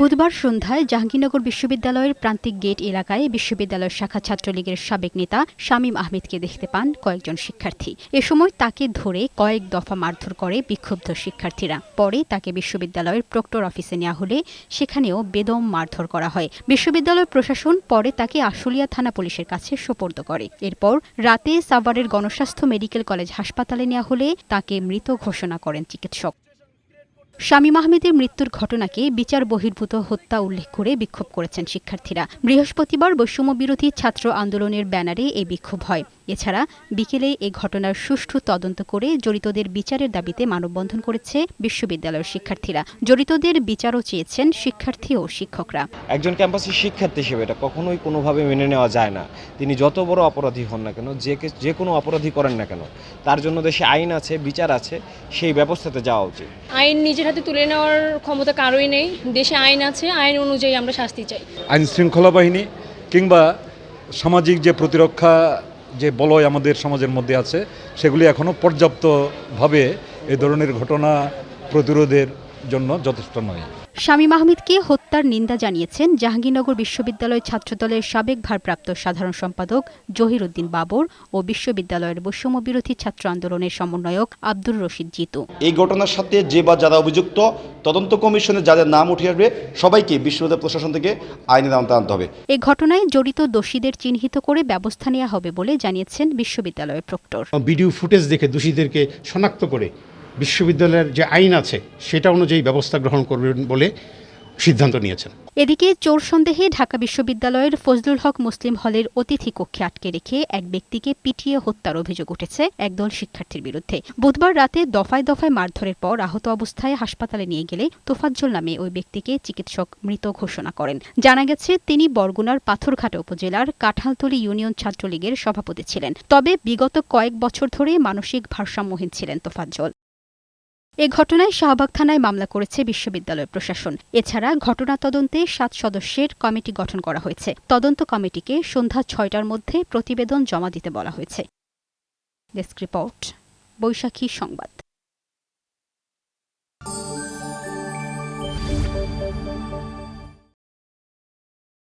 বুধবার সন্ধ্যায় জাহাঙ্গীরনগর বিশ্ববিদ্যালয়ের প্রান্তিক গেট এলাকায় বিশ্ববিদ্যালয়ের শাখা ছাত্রলীগের সাবেক নেতা শামীম আহমেদকে দেখতে পান কয়েকজন শিক্ষার্থী। এ সময় তাকে ধরে কয়েক দফা মারধর করে বিক্ষুব্ধ শিক্ষার্থীরা। পরে তাকে বিশ্ববিদ্যালয়ের প্রক্টর অফিসে নেওয়া হলে সেখানেও বেদম মারধর করা হয়। বিশ্ববিদ্যালয় প্রশাসন পরে তাকে আশুলিয়া থানা পুলিশের কাছে সোপর্দ করে। এরপর রাতে সাভারের গণস্বাস্থ্য মেডিকেল কলেজ হাসপাতালে নেওয়া হলে তাকে মৃত ঘোষণা করেন চিকিৎসক। শামীম মাহমেদের মৃত্যুর ঘটনাকে বিচার বহির্ভূত হত্যা উল্লেখ করে বিক্ষোভ করেছেন শিক্ষার্থীরা। বৃহস্পতিবার বৈষম্য বিরোধী ছাত্র আন্দোলনের ব্যানারে এই বিক্ষোভ হয়। এছাড়া বিকেলে এ ঘটনার সুষ্ঠু তদন্ত করে জড়িতদের বিচারের দাবিতে মানববন্ধন করেছে বিশ্ববিদ্যালয়ের শিক্ষার্থীরা। জড়িতদের বিচারও চেয়েছেন শিক্ষার্থী ও শিক্ষকরা। একজন ক্যাম্পাসের শিক্ষার্থী হিসেবে এটা কখনোই কোনোভাবে মেনে নেওয়া যায় না। তিনি যত বড় অপরাধী হন না কেন যে কে- যে কোনো অপরাধী করেন না কেন তার জন্য দেশে আইন আছে বিচার আছে সেই ব্যবস্থাতে যাওয়া উচিত। আইন নিজের হাতে তুলে নেওয়ার ক্ষমতা কারোই নেই। দেশে আইন আছে আইন অনুযায়ী আমরা শাস্তি চাই। আইন শৃঙ্খলা বাহিনী কিংবা সামাজিক যে প্রতিরক্ষা যে বলয় আমাদের সমাজের মধ্যে আছে, সেগুলি এখনও পর্যাপ্তভাবে এ ধরনের ঘটনা প্রতিরোধের জন্য যথেষ্ট নয়। শামীম আহমেদকে হত্যার নিন্দা জানিয়েছেন জাহাঙ্গীরনগর বিশ্ববিদ্যালয় ছাত্রদলের সাবেক ভারপ্রাপ্ত সাধারণ সম্পাদক জহির উদ্দিন বাবর ও বিশ্ববিদ্যালয়ের বৈষম্য বিরোধী ছাত্র আন্দোলনের সমন্বয়ক আব্দুর রশিদ জিতু। এই ঘটনার সাথে যে বা যারা অভিযুক্ত তদন্ত কমিশনে যাদের নাম উঠে আসবে সবাইকে বিশ্ববিদ্যালয় প্রশাসন থেকে আইনের আওতায় আনতে হবে। এই ঘটনায় জড়িত দোষীদের চিহ্নিত করে ব্যবস্থা নেওয়া হবে বলে জানিয়েছেন বিশ্ববিদ্যালয়ের প্রক্টর। ভিডিও ফুটেজ দেখে দোষীদেরকে শনাক্ত করে বিশ্ববিদ্যালয়ের যে আইন আছে, সেটা অনুযায়ী ব্যবস্থা গ্রহণ করবেন বলে সিদ্ধান্ত নিয়েছেন। এদিকে চোর সন্দেহে ঢাকা বিশ্ববিদ্যালয়ের ফজলুল হক মুসলিম হলের অতিথি কক্ষে আটকে রেখে এক ব্যক্তিকে পিটিয়ে হত্যার অভিযোগ উঠেছে একদল শিক্ষার্থীর বিরুদ্ধে। বুধবার রাতে দফায় দফায় মারধরের পর আহত অবস্থায় হাসপাতালে নিয়ে গেলে তোফাজ্জল নামে ওই ব্যক্তিকে চিকিৎসক মৃত ঘোষণা করেন। জানা গেছে, তিনি বরগুনার পাথরঘাটা উপজেলার কাঁঠালতলী ইউনিয়ন ছাত্রলীগের সভাপতি ছিলেন। তবে বিগত কয়েক বছর ধরে মানসিক ভারসাম্যহীন ছিলেন তোফাজ্জল। এ ঘটনায় শাহবাগ থানায় মামলা করেছে বিশ্ববিদ্যালয় প্রশাসন। এছাড়া ঘটনা তদন্তে সাত সদস্যের কমিটি গঠন করা হয়েছে। তদন্ত কমিটিকে সন্ধ্যা ছয়টার মধ্যে প্রতিবেদন জমা দিতে বলা হয়েছে। ডেস্ক রিপোর্ট, বৈশাখী সংবাদ।